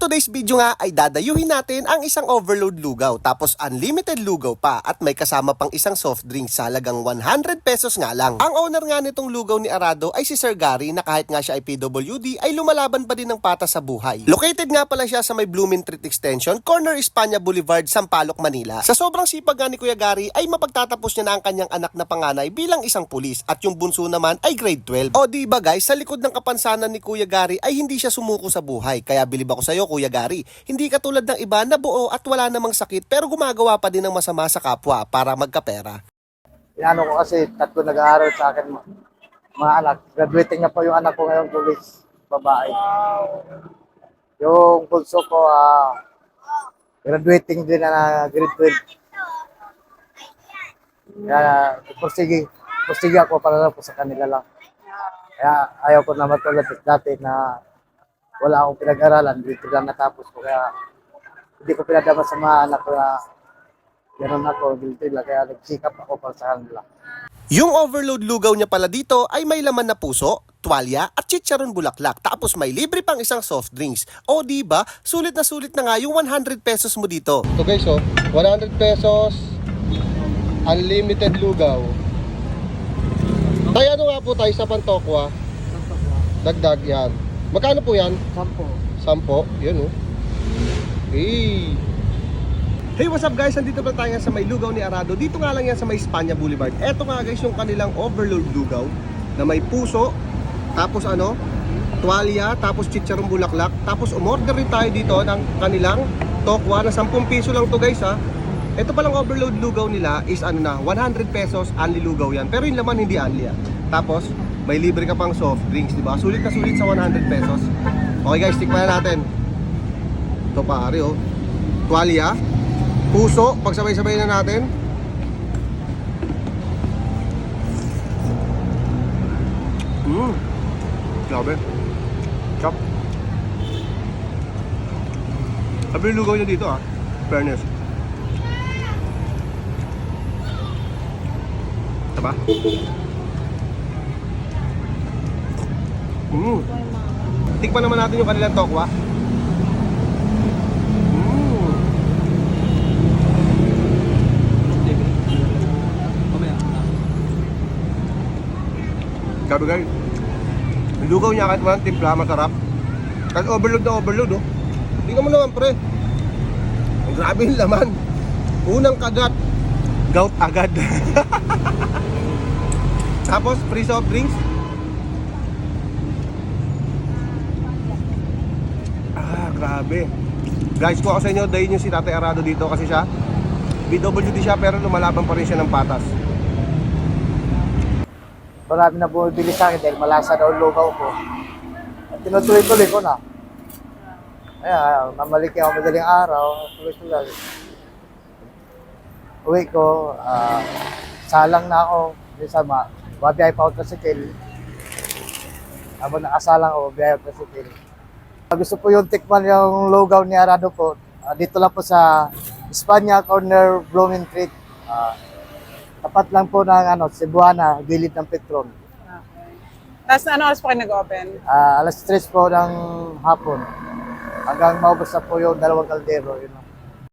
today's video nga ay dadayuhin natin ang isang overload lugaw tapos unlimited lugaw pa at may kasama pang isang soft drink sa halagang 100 pesos nga lang. Ang owner nga nitong lugaw ni Arado ay si Sir Gary na kahit nga siya ay PWD ay lumalaban pa din ng patas sa buhay. Located nga pala siya sa may Blooming Street Extension, corner Espanya Boulevard, Sampaloc, Manila. Sa sobrang sipag nga ni Kuya Gary ay mapagtatapos niya na ang kanyang anak na panganay bilang isang pulis at yung bunso naman ay grade 12. O di ba guys, sa likod ng kapansanan ni Kuya Gary ay hindi siya sumuko sa buhay. Kaya bilib ako sa'yo Kuya Gary, hindi katulad ng iba na buo at wala namang sakit pero gumagawa pa din ng masama sa kapwa para magkapera. Inano ko kasi tatlo nag-aaral sa akin mga anak. Graduating na po yung anak ko ngayon, police, babae. Yung bunso ko, ah, graduating din na grade 12. Kaya, pursige, pursige ako para lang po sa kanila lang. Kaya ayaw ko na matulad dati na wala akong pinag-aralan, dito lang natapos ko. Kaya hindi ko pinadama sa mga anak ko na gano'n ako, guilty lang. Kaya nag-check up ako para sa kanila. Yung overload lugaw niya pala dito ay may laman na puso, tuwalya at chicharon bulaklak. Tapos may libre pang isang soft drinks. O di ba? Sulit na sulit na nga yung 100 pesos mo dito. Ito guys, oh, 100 pesos, unlimited lugaw. Tayo ano nga po tayo sa Pantokwa? Dagdag yan. Magkano po yan? Sampo. Sampo? Yun oh. Hey! Hey, what's up guys? Nandito pa tayo sa may lugaw ni Arado. Dito nga lang yan sa may Espanya Boulevard. Eto nga guys yung kanilang overload lugaw na may puso, tapos ano, tuwalya, tapos chicharong bulaklak. Tapos umorder rin tayo dito ng kanilang tokwa na 10 piso lang to guys ha. Ito palang overload lugaw nila is ano na, 100 pesos only lugaw yan. Pero yung laman hindi only ah. Tapos may libre ka pang soft drinks, di ba? Sulit na sulit sa 100 pesos. Okay guys, tikman na natin. Ito pare oh. Tuwalya, puso, pagsabay-sabay na natin. Mmm. Grabe. Chop. Sabi yung lugaw niya dito ah. Fairness. Diba? Mmm. Tikman naman natin yung kanilang tokwa. Mmm. Grabe guys. Lugaw niya kahit walang timpla, masarap. Kahit overload na overload oh. Tingnan mo naman pre. Ang grabe yung laman. Unang kagat, gout agad. Tapos free soft drinks. Grabe. Guys, kung ako sa inyo, dahin yung si Tatay Arado dito kasi siya BWD siya pero lumalaban pa rin siya ng patas. Marami na bumibili sa akin dahil malasa daw lugaw ko. At tinutuloy-tuloy ko na. Kaya, mamalik ako madaling araw, tuloy-tuloy. Uwi ko, ah, salang na ako. Minsan, ma, mabiyay pa ako sa sikil. Habang nakasalang ako, biyay ako sa sikil. Gusto po yung tikman yung lugaw ni Arado po. Ah, dito lang po sa Espanya, corner Blooming Street. Ah, tapat lang po ng ano, Cebuana, gilid ng Petron. Okay. Tapos ano oras po kayo nag-open? Ah, alas 3 po ng hapon. Hanggang maubos na po yung dalawang kaldero. Yun.